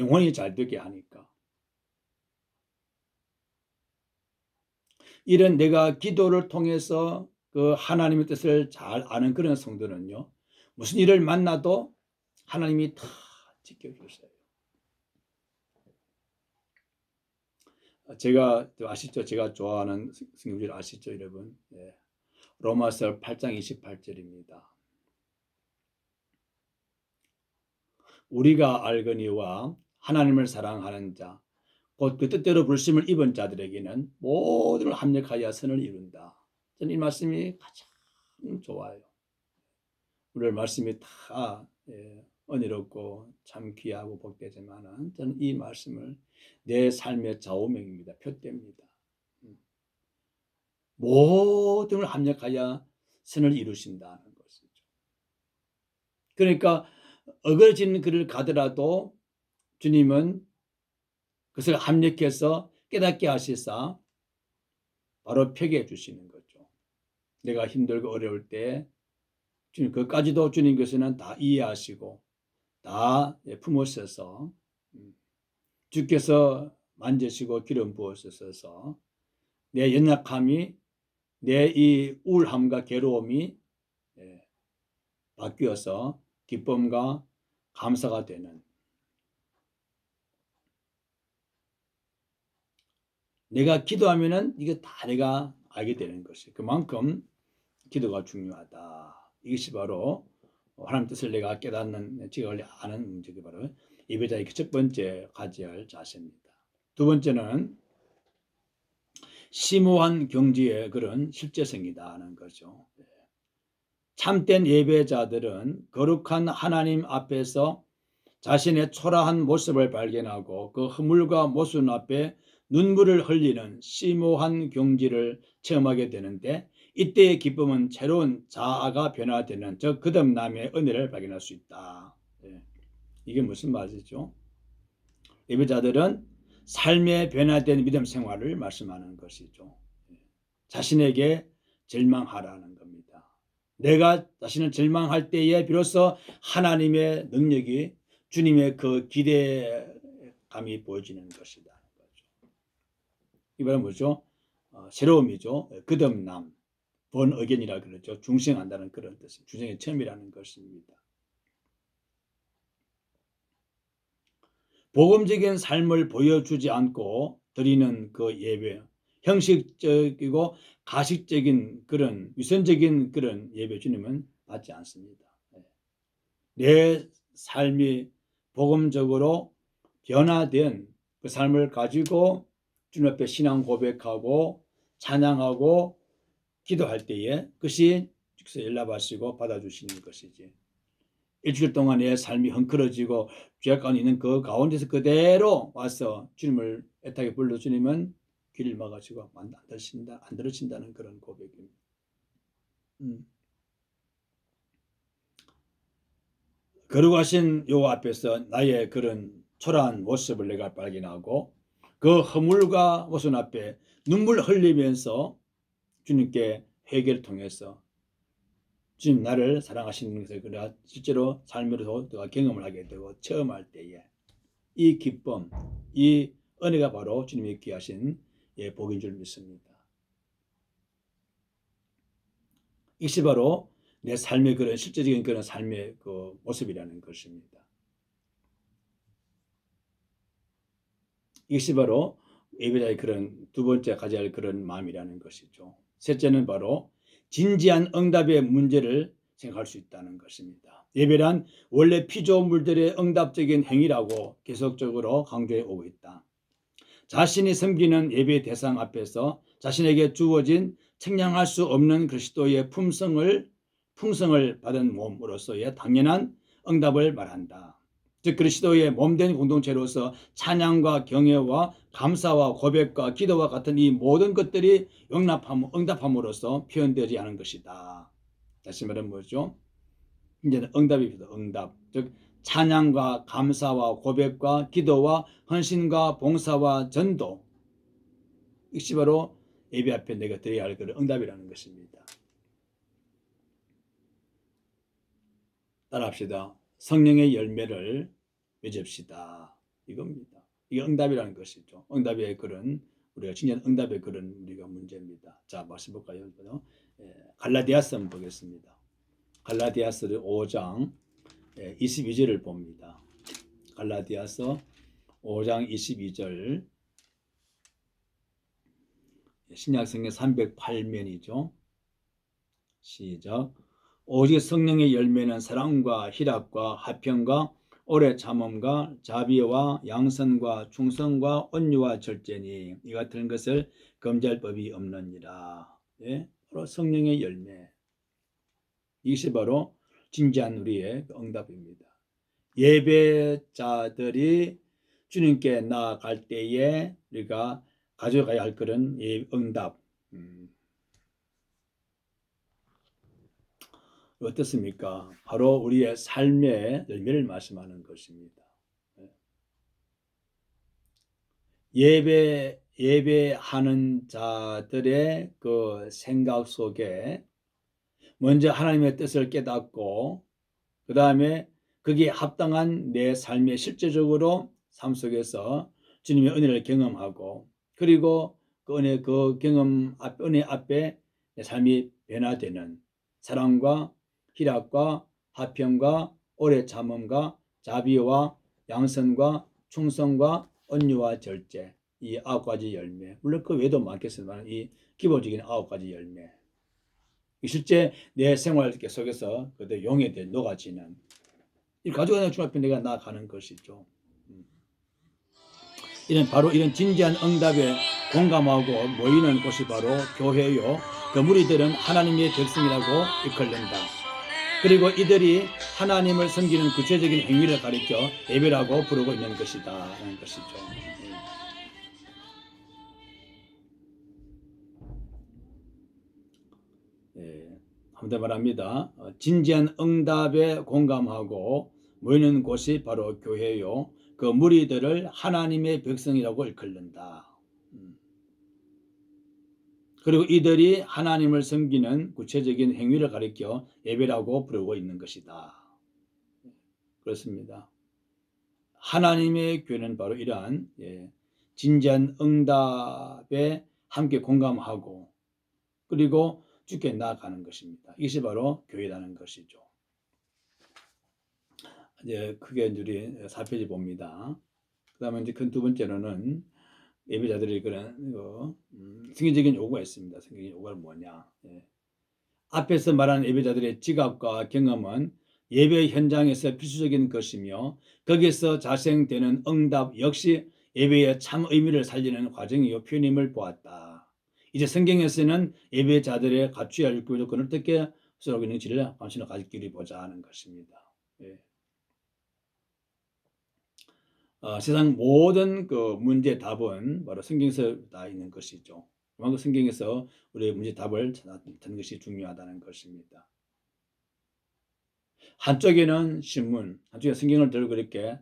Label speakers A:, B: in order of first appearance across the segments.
A: 영혼이 잘 되게 하니까. 이런 내가 기도를 통해서 그 하나님의 뜻을 잘 아는 그런 성도는요. 무슨 일을 만나도 하나님이 다 지켜주세요. 제가 아시죠? 제가 좋아하는 성경줄 아시죠, 여러분? 예. 로마서 8장 28절입니다. 우리가 알거니와 하나님을 사랑하는 자, 곧 그 뜻대로 불심을 입은 자들에게는 모든 걸 합력하여 선을 이룬다. 저는 이 말씀이 가장 좋아요. 오늘 말씀이 다 예, 은혜롭고 참 귀하고 복되지만은 저는 이 말씀을 내 삶의 좌우명입니다. 표대입니다. 음. 모든 걸 합력하여 선을 이루신다는 것이죠. 그러니까 어그러진 길을 가더라도 주님은 그것을 합력해서 깨닫게 하시사 바로 펴게 해주시는 거죠. 내가 힘들고 어려울 때 주님 그까지도 주님께서는 다 이해하시고 다 품으셔서 음, 주께서 만지시고 기름 부으셔서 내 연약함이 내 이 우울함과 괴로움이 예, 바뀌어서 기쁨과 감사가 되는 내가 기도하면은 이게 다 내가 알게 되는 것이 그만큼 기도가 중요하다. 이것이 바로 하나님 뜻을 내가 깨닫는 지각을 아는 문제가 바로 예배자의 첫 번째 가져야 할 자세입니다. 두 번째는 심오한 경지의 그런 실제성이다 하는 거죠. 참된 예배자들은 거룩한 하나님 앞에서 자신의 초라한 모습을 발견하고 그 허물과 모순 앞에 눈물을 흘리는 심오한 경지를 체험하게 되는데 이때의 기쁨은 새로운 자아가 변화되는 저 거듭남의 은혜를 발견할 수 있다. 예. 이게 무슨 말이죠? 예배자들은 삶의 변화된 믿음 생활을 말씀하는 것이죠. 예. 자신에게 절망하라는 겁니다. 내가 자신을 절망할 때에 비로소 하나님의 능력이 주님의 그 기대감이 보여지는 것이다. 이 말은 뭐죠? 어, 새로움이죠. 거듭남. 본 의견이라 그러죠. 중생한다는 그런 뜻, 중생의 처음이라는 것입니다. 복음적인 삶을 보여주지 않고 드리는 그 예배, 형식적이고 가식적인 그런 위선적인 그런 예배 주님은 받지 않습니다. 네. 내 삶이 복음적으로 변화된 그 삶을 가지고 주님 앞에 신앙 고백하고 찬양하고 기도할 때에 그것이 즉석 연락하시고 받아주시는 것이지. 일주일 동안 내 삶이 헝클어지고 죄악 가운데 있는 그 가운데서 그대로 와서 주님을 애타게 불러 주님은 귀를 막아주고 안 들으신다 안 들으신다는 그런 고백입니다. 음. 거룩하신 요 앞에서 나의 그런 초라한 모습을 내가 발견하고 그 허물과 모순 앞에 눈물 흘리면서 주님께 회개를 통해서 주님 나를 사랑하시는 것을 그래 실제로 삶으로 내가 경험을 하게 되고 체험할 때에 이 기쁨, 이 은혜가 바로 주님이 귀하신 예, 복인 줄 믿습니다. 이것이 바로 내 삶의 그런 실제적인 그런 삶의 그 모습이라는 것입니다. 이것이 바로 예배자의 그런 두 번째 가져야 할 그런 마음이라는 것이죠. 셋째는 바로 진지한 응답의 문제를 생각할 수 있다는 것입니다. 예배란 원래 피조물들의 응답적인 행위라고 계속적으로 강조해 오고 있다. 자신이 섬기는 예배 대상 앞에서 자신에게 주어진 측량할 수 없는 그리스도의 품성을 풍성을 받은 몸으로서의 당연한 응답을 말한다. 즉 그리스도의 몸된 공동체로서 찬양과 경외와 감사와 고백과 기도와 같은 이 모든 것들이 용납함, 응답함으로써 표현되지 않은 것이다. 다시 말하면 뭐죠? 이제는 응답입니다. 응답. 즉 찬양과 감사와 고백과 기도와 헌신과 봉사와 전도. 이것이 바로 예배 앞에 내가 드려야 할 그런 응답이라는 것입니다. 따라합시다. 성령의 열매를 맺읍시다. 이겁니다. 이게 응답이라는 것이죠. 응답의 그런 우리가 진짜 응답의 그런 우리가 문제입니다. 자, 말씀 볼까요? 예, 갈라디아서 한번 보겠습니다. 갈라디아서 5장 22절을 봅니다. 갈라디아서 5장 22절 신약성경 308면이죠. 시작. 오직 성령의 열매는 사랑과 희락과 화평과 오래 참음과 자비와 양선과 충성과 온유와 절제니 이 같은 것을 검지할 법이 없느니라. 예? 바로 성령의 열매. 이것이 바로 진지한 우리의 그 응답입니다. 예배자들이 주님께 나아갈 때에 우리가 가져가야 할 그런 예, 응답. 음. 어떻습니까? 바로 우리의 삶의 열매를 말씀하는 것입니다. 예배 예배하는 자들의 그 생각 속에 먼저 하나님의 뜻을 깨닫고 그 다음에 거기에 합당한 내 삶의 실제적으로 삶 속에서 주님의 은혜를 경험하고 그리고 그 은혜 그 경험 앞 은혜 앞에 내 삶이 변화되는 사랑과 희락과 화평과 오래 참음과 자비와 양선과 충성과 온유와 절제 이 아홉 가지 열매 물론 그 외에도 많겠지만 이 기본적인 아홉 가지 열매 실제 내 생활 속에서 그대 용에 대해 녹아지는 이 가져가는 주 앞에 내가 나아가는 것이죠. 음. 이런 바로 이런 진지한 응답에 공감하고 모이는 곳이 바로 교회요. 그 무리들은 하나님의 백성이라고 이끌린다. 그리고 이들이 하나님을 섬기는 구체적인 행위를 가리켜 예배라고 부르고 있는 것이다. 라는 것이죠. 예, 한번 말합니다. 어, 진지한 응답에 공감하고 모이는 곳이 바로 교회요. 그 무리들을 하나님의 백성이라고 일컬는다. 음. 그리고 이들이 하나님을 섬기는 구체적인 행위를 가리켜 예배라고 부르고 있는 것이다. 그렇습니다. 하나님의 교회는 바로 이러한 예, 진지한 응답에 함께 공감하고 그리고 주께 나아가는 것입니다. 이것이 바로 교회라는 것이죠. 이제 크게 우리 4페이지 봅니다. 그 다음에 이제 큰 두 번째로는 예배자들이 그런 어, 음, 성경적인 요구가 있습니다. 성경적인 요구가 뭐냐? 예. 앞에서 말한 예배자들의 지각과 경험은 예배 현장에서 필수적인 것이며 거기서 자생되는 응답 역시 예배의 참 의미를 살리는 과정이요 표현임을 보았다. 이제 성경에서는 예배자들의 갖추어야 할 교조건을 어떻게 수록하고 있는지를 관심을 가지기를 보자 하는 것입니다. 예. 어, 세상 모든 그 문제 답은 바로 성경에서 다 있는 것이죠. 그만큼 성경에서 우리의 문제 답을 찾는 것이 중요하다는 것입니다. 한쪽에는 신문, 한쪽에 성경을 들고 이렇게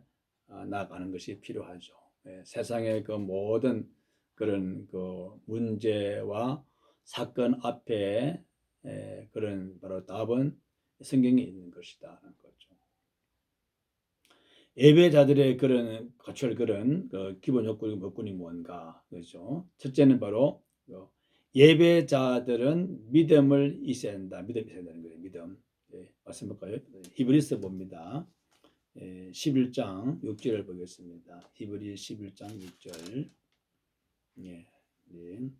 A: 어, 나아가는 것이 필요하죠. 예, 세상의 그 모든 그런 그 문제와 사건 앞에 에, 그런 바로 답은 성경에 있는 것이다. 예배자들의 그런 갖출 그런 그 기본 요건이 몇군이 뭔가 그렇죠. 첫째는 바로 그 예배자들은 믿음을 있어야 한다. 믿음이 있어야 되는 거예요. 믿음. 예, 말씀 볼까요? 히브리서 봅니다. 예, 11장 6절을 보겠습니다. 히브리 11장 6절. 예, 네.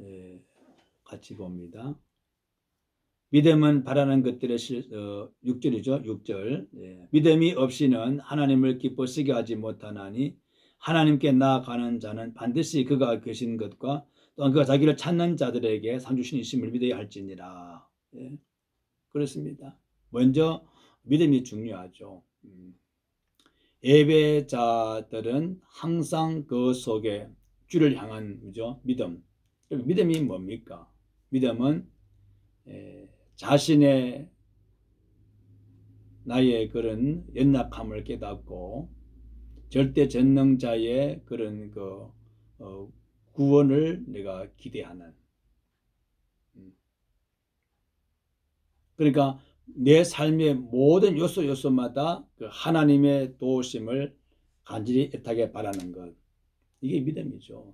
A: 예, 같이 봅니다. 믿음은 바라는 것들의 실, 어, 6절이죠. 6절. 예. 믿음이 없이는 하나님을 기뻐시게 하지 못하나니 하나님께 나아가는 자는 반드시 그가 계신 것과 또한 그가 자기를 찾는 자들에게 상주신 이심을 믿어야 할지니라. 예. 그렇습니다. 먼저 믿음이 중요하죠. 음. 예배자들은 항상 그 속에 주를 향한 그죠? 믿음. 믿음이 뭡니까? 믿음은 예, 자신의 나의 그런 연약함을 깨닫고 절대 전능자의 그런 그 어, 구원을 내가 기대하는. 음. 그러니까 내 삶의 모든 요소 요소마다 그 하나님의 도우심을 간절히 애타게 바라는 것. 이게 믿음이죠.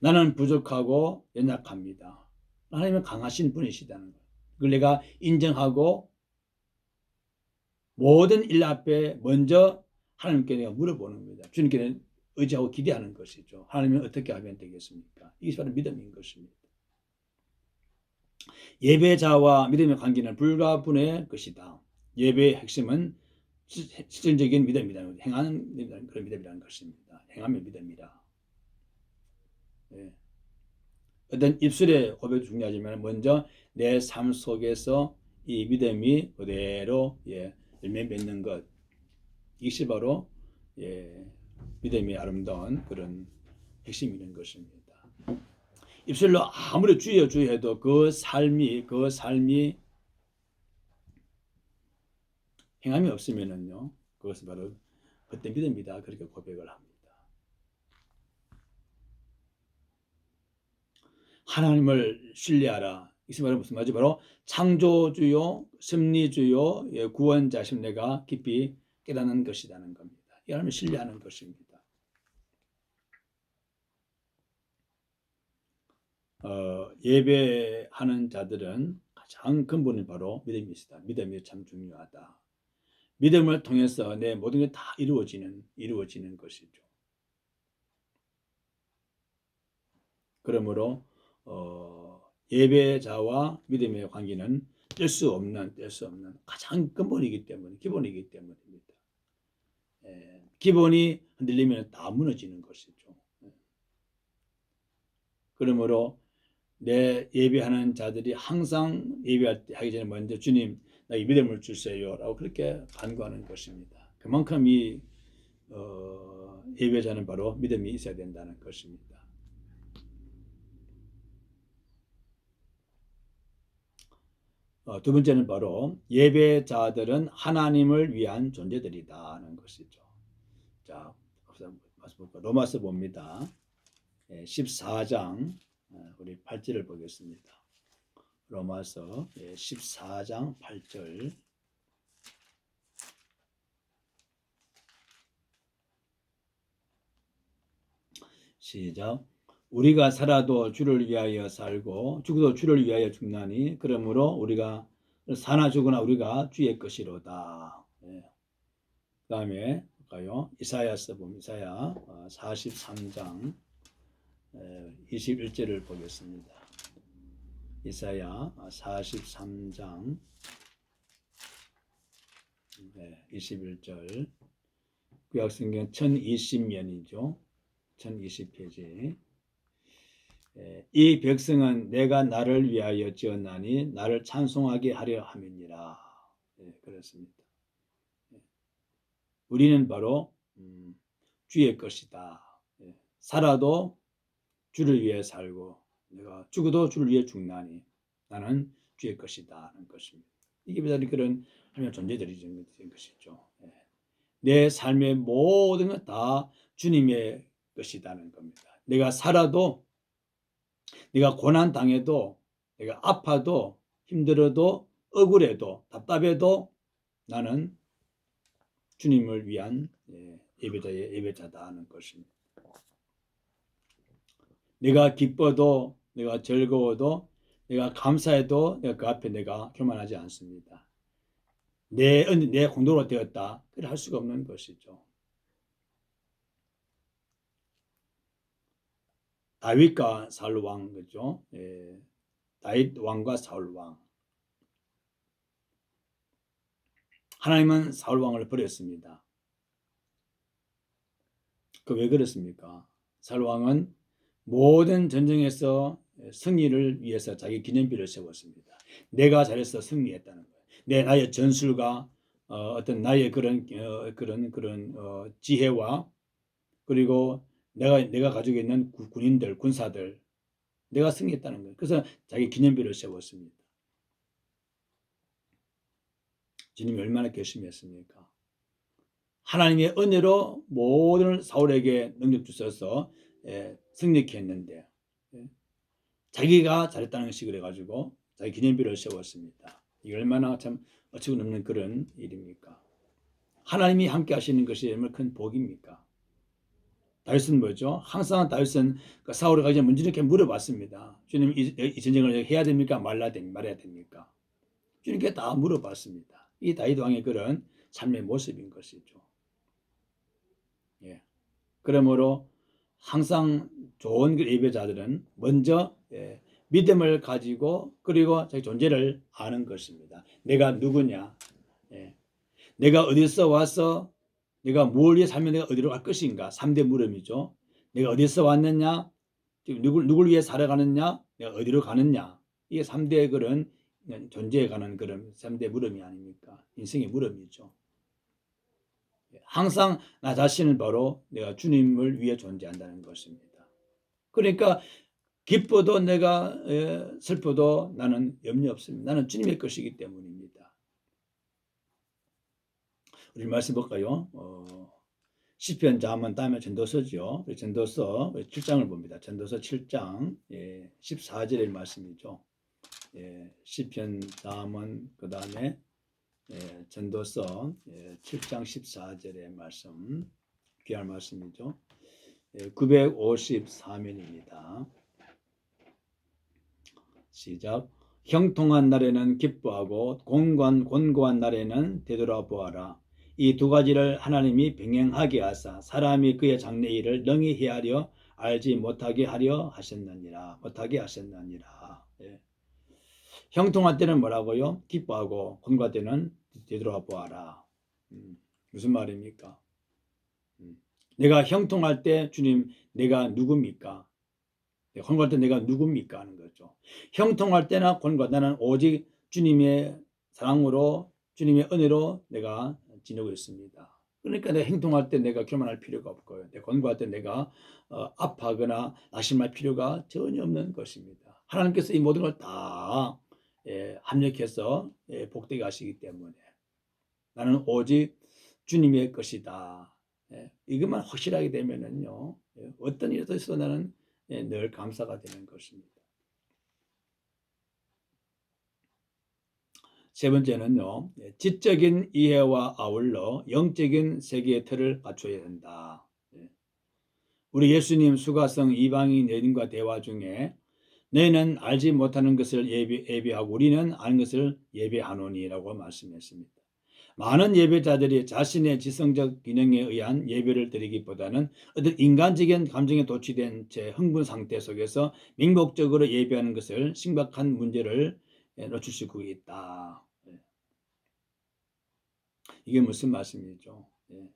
A: 나는 부족하고 연약합니다. 하나님은 강하신 분이시다는 것. 그걸 내가 인정하고 모든 일 앞에 먼저 하나님께 내가 물어보는 겁니다. 주님께 의지하고 기대하는 것이죠. 하나님은 어떻게 하면 되겠습니까? 이게 바로 믿음인 것입니다. 예배자와 믿음의 관계는 불가분의 것이다. 예배의 핵심은 실질적인 믿음이다. 행하는 그런 믿음이라는 것입니다. 행하면 믿음이라. 예. 어떤 입술의 고백도 중요하지만 먼저 내 삶 속에서 이 믿음이 그대로 예, 열매 맺는 것 이것이 바로 예, 믿음이 아름다운 그런 핵심이 있는 것입니다. 입술로 아무리 주여 주여 해도 그 삶이 그 삶이 행함이 없으면은요 그것은 바로 그때 믿음이다 그렇게 고백을 합니다. 하나님을 신뢰하라. 이것이 무슨 말이죠? 바로 창조주요, 승리주요, 예, 구원자심 내가 깊이 깨닫는 것이라는 겁니다. 이 하나님을 신뢰하는 것입니다. 어, 예배하는 자들은 가장 근본이 바로 믿음이다. 믿음이 참 중요하다. 믿음을 통해서 내 모든 게 다 이루어지는 이루어지는 것이죠. 그러므로 어, 예배자와 믿음의 관계는 뗄 수 없는 뗄 수 없는 가장 근본이기 때문에 기본이기 때문입니다. 예, 기본이 흔들리면 다 무너지는 것이죠. 예. 그러므로 내 예배하는 자들이 항상 예배하기 전에 먼저 주님 나에게 믿음을 주세요라고 그렇게 간구하는 것입니다. 그만큼 이 어, 예배자는 바로 믿음이 있어야 된다는 것입니다. 어, 두 번째는 바로 예배자들은 하나님을 위한 존재들이다는 것이죠. 자, 로마서 봅니다. 14장 어, 우리 8절을 보겠습니다. 로마서 14장 8절 시작 우리가 살아도 주를 위하여 살고 죽어도 주를 위하여 죽나니 그러므로 우리가 사나 죽으나 우리가 주의 것이로다. 네. 그 다음에 볼까요? 이사야서 보면 이사야 43장 어, 21절을 보겠습니다. 이사야 43장 21절 구약성경 1020면이죠. 1020페이지 이 백성은 내가 나를 위하여 지었나니 나를 찬송하게 하려 함이니라. 네, 그렇습니다. 우리는 바로 음, 주의 것이다. 살아도 주를 위해 살고 내가 죽어도 주를 위해 죽나니 나는 주의 것이다 하는 것입니다. 이게 바로 그런 하나님의 존재들이 된 것이죠. 예. 내 삶의 모든 것 다 주님의 것이다는 겁니다. 내가 살아도 내가 고난 당해도 내가 아파도 힘들어도 억울해도 답답해도 나는 주님을 위한 예, 예배자의 예배자다 하는 것입니다. 내가 기뻐도 내가 즐거워도 내가 감사해도 내가 그 앞에 내가 교만하지 않습니다. 내, 내 공도로 되었다. 그래 할 수가 없는 것이죠. 다윗과 사울 왕 그죠? 예, 다윗 왕과 사울 왕. 하나님은 사울 왕을 버렸습니다. 그 왜 그렇습니까? 사울 왕은 모든 전쟁에서 승리를 위해서 자기 기념비를 세웠습니다. 내가 잘해서 승리했다는 거예요. 내 나의 전술과 어, 떤 나의 그런 어, 그런 그런 어, 지혜와 그리고 내가 내가 가지고 있는 군인들 군사들 내가 승리했다는 거예요. 그래서 자기 기념비를 세웠습니다. 주님이 얼마나 결심했습니까? 하나님의 은혜로 모든 사울에게 능력 주셔서 예, 승리케 했는데 예, 자기가 잘했다는 식으로 해가지고 자기 기념비를 세웠습니다. 이 얼마나 참 어처구니 없는 그런 일입니까? 하나님이 함께 하시는 것이 얼마나 큰 복입니까? 다윗은 뭐죠? 항상 다윗은 그 사울이 가기 전에 문제를 이렇게 물어봤습니다. 주님 이, 이 전쟁을 해야 됩니까? 말라 됩, 말아야 됩니까? 주님께 다 물어봤습니다. 이 다윗 왕의 그런 삶의 모습인 것이죠. 예. 그러므로 항상 좋은 그 예배자들은 먼저 예, 믿음을 가지고 그리고 자기 존재를 아는 것입니다. 내가 누구냐? 예. 내가 어디서 와서 내가 무엇 위해 살면 내가 어디로 갈 것인가? 3대 물음이죠. 내가 어디서 왔느냐? 누굴, 누굴 위해 살아가느냐? 내가 어디로 가느냐? 이게 3대 그런 존재에 관한 그런 3대 물음이 아닙니까? 인생의 물음이죠. 항상 나 자신을 바로 내가 주님을 위해 존재한다는 것입니다. 그러니까 기뻐도 내가 에, 슬퍼도 나는 염려 없습니다. 나는 주님의 것이기 때문입니다. 우리 말씀 볼까요? 어, 시편 자문 다음에 전도서죠. 그 전도서 7장을 봅니다. 전도서 7장 예, 14절의 말씀이죠. 예, 시편 다음은 그 다음에 예, 전도서 예, 7장 14절의 말씀 귀한 말씀이죠. 예, 954면입니다. 시작. 형통한 날에는 기뻐하고 공고한 곤고한 날에는 되돌아보아라. 이 두 가지를 하나님이 병행하게 하사 사람이 그의 장래 일을 능히 헤아려 알지 못하게 하려 하셨느니라. 못하게 하셨느니라. 예. 형통할 때는 뭐라고요? 기뻐하고 곤고할 때는 되돌아 보아라. 음, 무슨 말입니까? 음, 내가 형통할 때 주님 내가 누굽니까? 곤고할 때 내가 누굽니까 하는 거죠. 형통할 때나 곤고할 때는 오직 주님의 사랑으로 주님의 은혜로 내가 지내고 있습니다. 그러니까 내가 행동할 때 내가 교만할 필요가 없고요. 내가 곤고할 때 내가 어, 아파하거나 낙심할 필요가 전혀 없는 것입니다. 하나님께서 이 모든 걸다 예, 합력해서 예, 복되게 하시기 때문에 나는 오직 주님의 것이다. 예, 이것만 확실하게 되면은요 예, 어떤 있어 나는 예, 늘 감사가 되는 것입니다. 세 번째는요, 예, 지적인 이해와 아울러 영적인 세계의 틀을 갖춰야 된다. 예. 우리 예수님 수가성 이방인 여인과 대화 중에 너희는 알지 못하는 것을 예비, 예비하고 우리는 아는 것을 예배하노니라고 말씀했습니다. 많은 예배자들이 자신의 지성적 기능에 의한 예배를 드리기보다는 어떤 인간적인 감정에 도취된 채 흥분 상태 속에서 맹목적으로 예배하는 것을 심각한 문제를 예, 놓칠 수 있다. 예. 이게 무슨 말씀이죠? 예.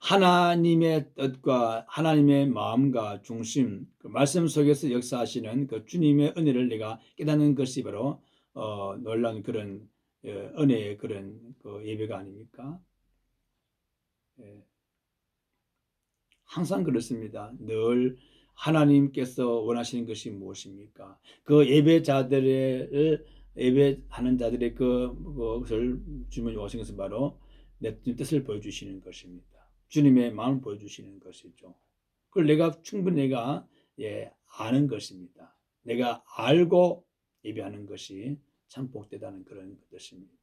A: 하나님의 뜻과 하나님의 마음과 중심, 그 말씀 속에서 역사하시는 그 주님의 은혜를 내가 깨닫는 것이 바로 어, 놀라운 그런 예, 은혜의 그런 그 예배가 아닙니까? 예. 항상 그렇습니다. 늘 하나님께서 원하시는 것이 무엇입니까? 그 예배자들을 예배하는 자들의 그 그것을 주님이 오신 것은 바로 내 뜻을 보여주시는 것입니다. 주님의 마음을 보여주시는 것이죠. 그걸 내가 충분히 내가 예, 아는 것입니다. 내가 알고 예배하는 것이 참 복되다는 그런 뜻입니다.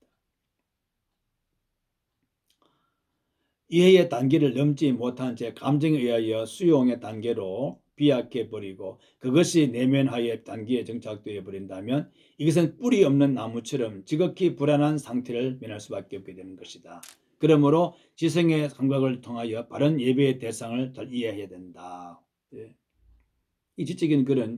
A: 이해의 단계를 넘지 못한 제 감정에 의하여 수용의 단계로 비약해 버리고 그것이 내면하의 단계에 정착되어 버린다면 이것은 뿌리 없는 나무처럼 지극히 불안한 상태를 면할 수밖에 없게 되는 것이다. 그러므로 지성의 감각을 통하여 바른 예배의 대상을 잘 이해해야 된다. 예. 이 지적인 그런